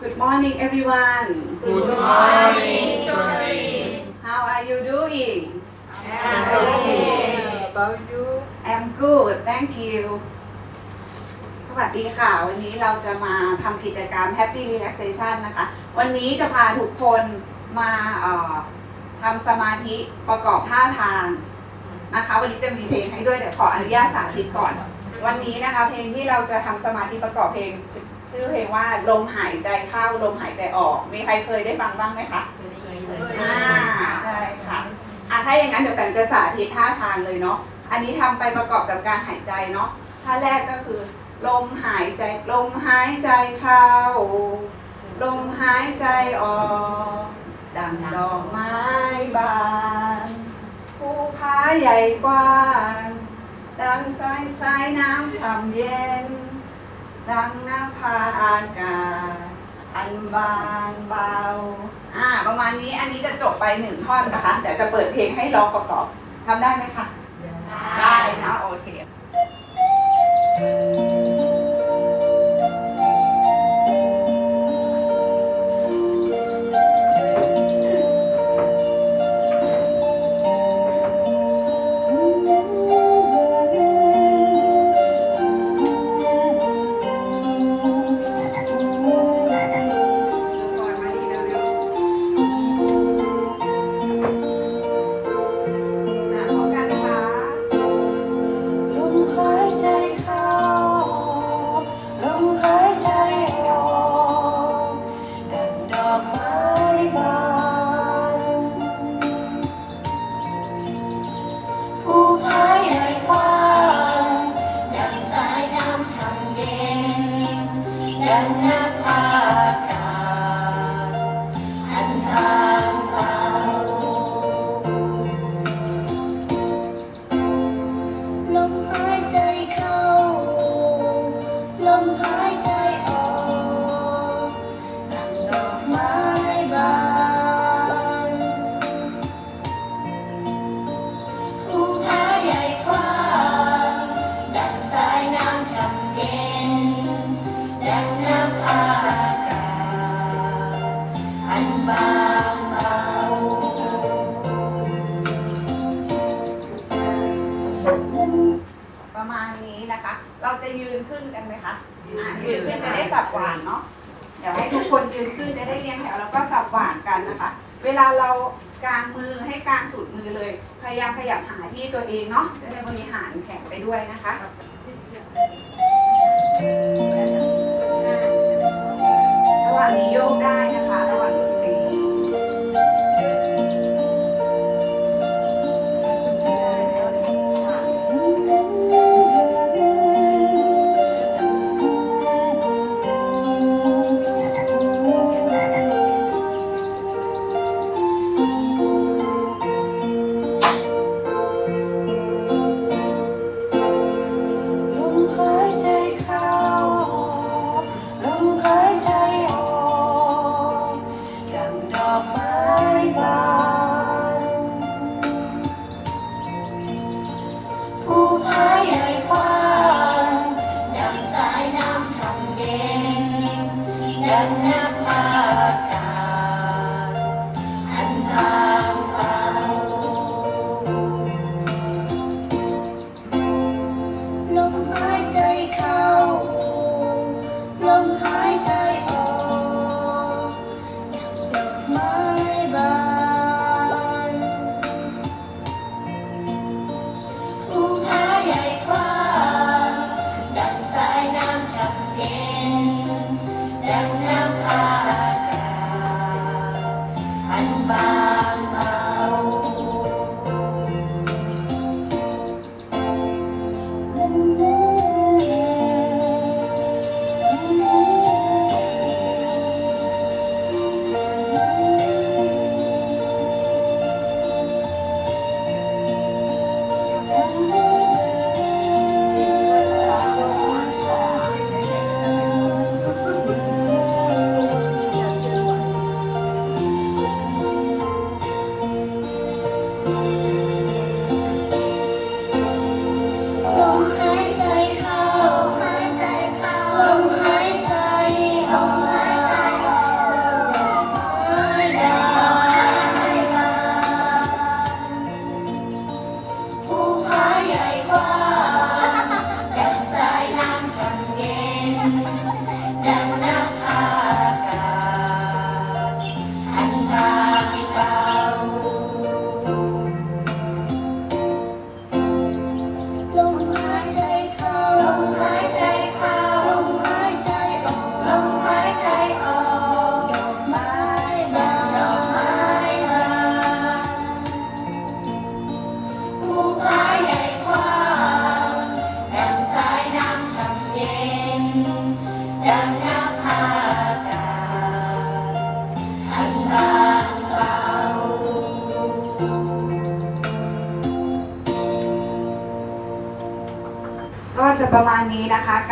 Good morning everyone Good morning, Shirley. How are you doing I'm okay. about you I'm good thank you สวัสดีค่ะ วันนี้เราจะมาทำกิจกรรม Happy Relaxation นะคะ วันนี้จะพาทุกคนมาเอ่อทำสมาธิประกอบท่าทางนะคะ วันนี้จะมีเพลงให้ด้วยเดี๋ยวขออนุญาตสาธิตก่อน วันนี้นะคะเพลงที่เราจะทำสมาธิประกอบเพลง ชื่อเพลงว่าลมหายใจเข้าลมหายใจออก มีใครเคยได้ฟังบ้างไหมคะอ่าใช่ค่ะอะถ้าอย่างนั้นเดี๋ยวแปมจะสาธิตท่าทางเลยเนาะอันนี้ทำไปประกอบกับการหายใจเนาะท่าแรกก็คือ ลมหายใจลมหายใจเข้า ลมหายใจออกดังดอกไม้บานภูผาใหญ่กว้างดังสายสายน้ำฉ่ำเย็น ดังหน้าผาอากาศอันบางเบา อ่า ประมาณนี้อันนี้จะจบไปหนึ่งท่อนนะคะเดี๋ยวจะเปิดเพลงให้ร้องประกอบทำได้ไหมคะ ได้นะโอเค ประมาณนี้นะคะ เราจะยืนขึ้นกันไหมคะอ่ายืนขึ้นจะได้สับหวานเนาะเดี๋ยวให้ทุกคนยืนขึ้นจะได้เรียงแถวแล้วก็สับหวานกันนะคะ เวลาเรากางมือให้กางสุดมือเลย พยายามขยับหาที่ตัวเองเนาะจะได้บริหารแขนไปด้วยนะคะระหว่างนี้โยกได้นะคะระหว่าง มหายใจเข้าลมหายใจออกดังดอกไม้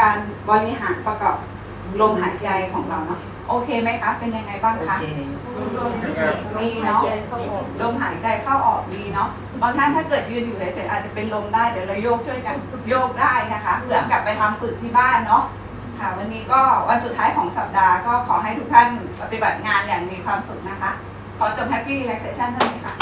การบริหารประกอบลมหายใจของเราเนาะโอเคไหมคะ เป็นยังไงบ้างโอคะเคดีเนาะลมหายใจเข้าออกดีเนาะบางท่านถ้าเกิดยืนอยู่เฉยๆอาจจะเป็นลมได้เดี๋ยวเราโยกช่วยกันโยกได้นะคะเผื่อกลับไปทำฝึกที่บ้านเนาะค่ะ วันนี้ก็วันสุดท้ายของสัปดาห์ก็ขอให้ทุกท่านปฏิบัติงานอย่างมีความสุขนะคะ ขอจบ Happy Relaxation เท่านี้ค่ะ